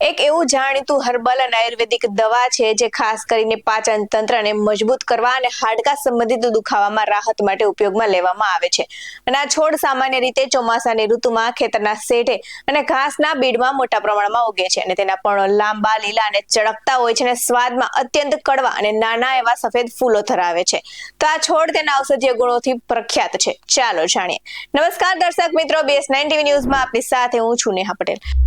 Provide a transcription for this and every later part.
એક એવું જાણીતું હર્બલ અને આયુર્વેદિક દવા છે જે ખાસ કરીને પાચન તંત્રને મજબૂત કરવા અને હાડકા સંબંધિત દુખાવામાં રાહત માટે ઉપયોગમાં લેવામાં આવે છે. અને આ છોડ સામાન્ય રીતે ચોમાસાની ઋતુમાં ખેતરના શેઢે અને ઘાસના બીડમાં મોટા પ્રમાણમાં ઉગે છે અને તેના પર્ણો લાંબા, લીલા અને ચળકતા હોય છે અને સ્વાદમાં અત્યંત કડવા અને નાના એવા સફેદ ફૂલો ધરાવે છે. તો આ છોડ તેના ઔષધીય ગુણોથી પ્રખ્યાત છે. ચાલો જાણીએ. નમસ્કાર દર્શક મિત્રો બેસ નાઇન ટીવી ન્યૂઝમાં આપની સાથે હું છું નેહા પટેલ.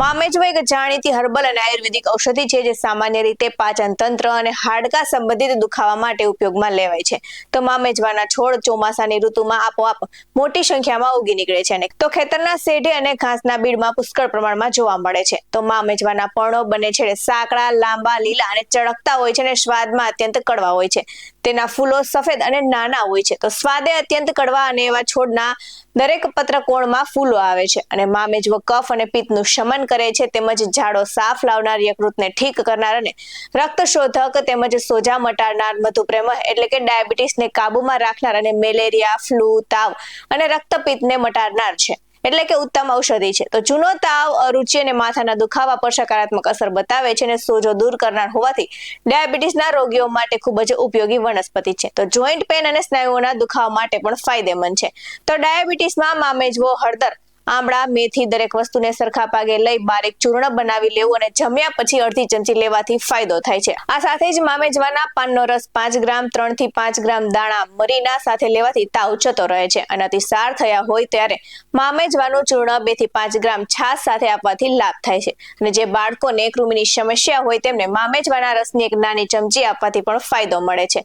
મામેજવો એક જાણીતી હર્બલ અને આયુર્વેદિક ઔષધિ છે જે સામાન્ય રીતે પાચન તંત્ર અને હાડકા સંબંધિત દુખાવા માટે ઉપયોગમાં લેવાય છે. તો મામેજવાના છોડ ચોમાસાની ઋતુમાં આપોઆપ મોટી સંખ્યામાં ઉગી નીકળે છે અને તો ખેતરના શેઢે અને ઘાસના બીડમાં પુષ્કળ પ્રમાણમાં જોવા મળે છે. તો મામેજવાના પર્ણો બને છે સાંકડા, લાંબા, લીલા અને ચળકતા હોય છે અને સ્વાદમાં અત્યંત કડવા હોય છે. તેના ફૂલો સફેદ અને નાના હોય છે. તો સ્વાદે અત્યંત કડવા અને એવા છોડના દરેક પત્રકોણમાં ફૂલો આવે છે અને મામેજવો કફ અને પિત્તનું શમન કરે છે તેમજ ઝાડો સાફ લાવનાર યકૃતને ઠીક કરનાર અને રક્તશોધક તેમજ સોજા મટાડનાર મધુપ્રેમ એટલે કે ડાયાબિટીસને કાબુમાં રાખનાર અને મેલેરિયા, ફ્લૂ, તાવ અને રક્તપિત્તને મટાડનાર છે. એટલે કે ઉત્તમ ઔષધિ છે. તો જૂનો તાવ, અરુચિ અને માથાના દુખાવા પર સકારાત્મક અસર બતાવે છે અને સોજો દૂર કરનાર હોવાથી ડાયાબિટીસના રોગીઓ માટે ખૂબ જ ઉપયોગી વનસ્પતિ છે. તો જોઈન્ટ પેન અને સ્નાયુઓના દુખાવા માટે પણ ફાયદેમંદ છે. તો ડાયાબિટીસમાં મામેજવો, હળદર આમળા, મેથી દરેક વસ્તુને સરખા પાગે લઈ બારીક ચૂર્ણ બનાવી લેવું અને જમ્યા પછી અડધી ચમચી લેવાથી ફાયદો થાય છે. આ સાથે જ મામેજવાના પાનનો રસ પાંચ ગ્રામ ત્રણથી પાંચ ગ્રામ દાણા મરીના સાથે લેવાથી તાવ જતો રહે છે અને અતિસાર થયા હોય ત્યારે મામેજવાનું ચૂર્ણ બેથી પાંચ ગ્રામ છાશ સાથે આપવાથી લાભ થાય છે. અને જે બાળકોને કૃમિની સમસ્યા હોય તેમને મામેજવાના રસની એક નાની ચમચી આપવાથી પણ ફાયદો મળે છે.